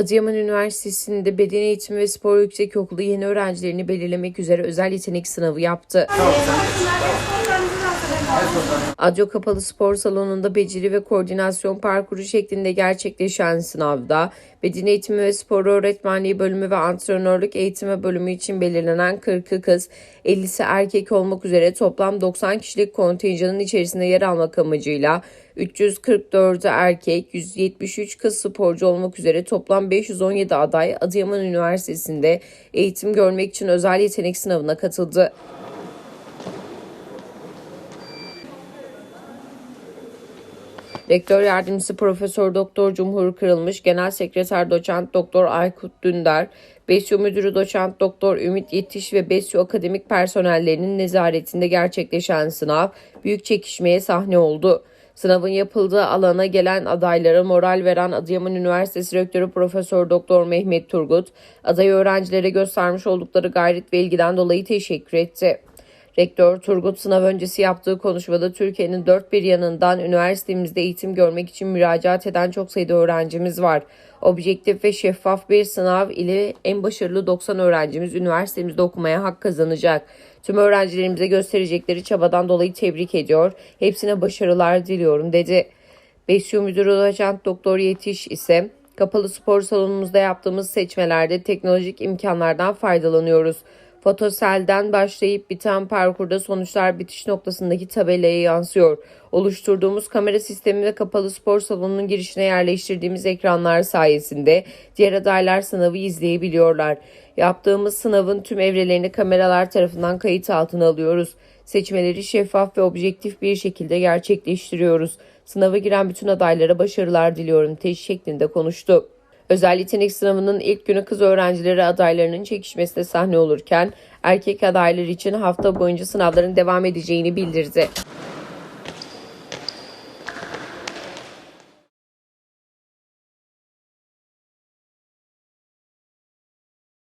Adıyaman Üniversitesi'nde Beden Eğitimi ve Spor Yüksekokulu yeni öğrencilerini belirlemek üzere özel yetenek sınavı yaptı. Adyo Kapalı Spor Salonu'nda beceri ve koordinasyon parkuru şeklinde gerçekleşen sınavda Beden Eğitimi ve Spor Öğretmenliği bölümü ve antrenörlük eğitimi bölümü için belirlenen 40'ı kız, 50'si erkek olmak üzere toplam 90 kişilik kontenjanın içerisinde yer almak amacıyla 344'ü erkek, 173 kız sporcu olmak üzere toplam 517 aday Adıyaman Üniversitesi'nde eğitim görmek için özel yetenek sınavına katıldı. Rektör Yardımcısı Profesör Doktor Cumhur Kırılmış, Genel Sekreter Doçent Doktor Aykut Dündar, Besyo Müdürü Doçent Doktor Ümit Yetiş ve Besyo Akademik personellerinin nezaretinde gerçekleşen sınav büyük çekişmeye sahne oldu. Sınavın yapıldığı alana gelen adaylara moral veren Adıyaman Üniversitesi Rektörü Profesör Doktor Mehmet Turgut, aday öğrencilere göstermiş oldukları gayret ve ilgiden dolayı teşekkür etti. Rektör Turgut sınav öncesi yaptığı konuşmada Türkiye'nin dört bir yanından üniversitemizde eğitim görmek için müracaat eden çok sayıda öğrencimiz var. Objektif ve şeffaf bir sınav ile en başarılı 90 öğrencimiz üniversitemizde okumaya hak kazanacak. Tüm öğrencilerimize gösterecekleri çabadan dolayı tebrik ediyor. Hepsine başarılar diliyorum dedi. Besyo Müdürü Doçent Doktor Yetiş ise kapalı spor salonumuzda yaptığımız seçmelerde teknolojik imkanlardan faydalanıyoruz. Fotoselden başlayıp biten parkurda sonuçlar bitiş noktasındaki tabelaya yansıyor. Oluşturduğumuz kamera sistemi ve kapalı spor salonunun girişine yerleştirdiğimiz ekranlar sayesinde diğer adaylar sınavı izleyebiliyorlar. Yaptığımız sınavın tüm evrelerini kameralar tarafından kayıt altına alıyoruz. Seçmeleri şeffaf ve objektif bir şekilde gerçekleştiriyoruz. Sınava giren bütün adaylara başarılar diliyorum teşvik şeklinde konuştu. Özel yetenek sınavının ilk günü kız öğrencileri adaylarının çekişmesine sahne olurken erkek adaylar için hafta boyunca sınavların devam edeceğini bildirdi.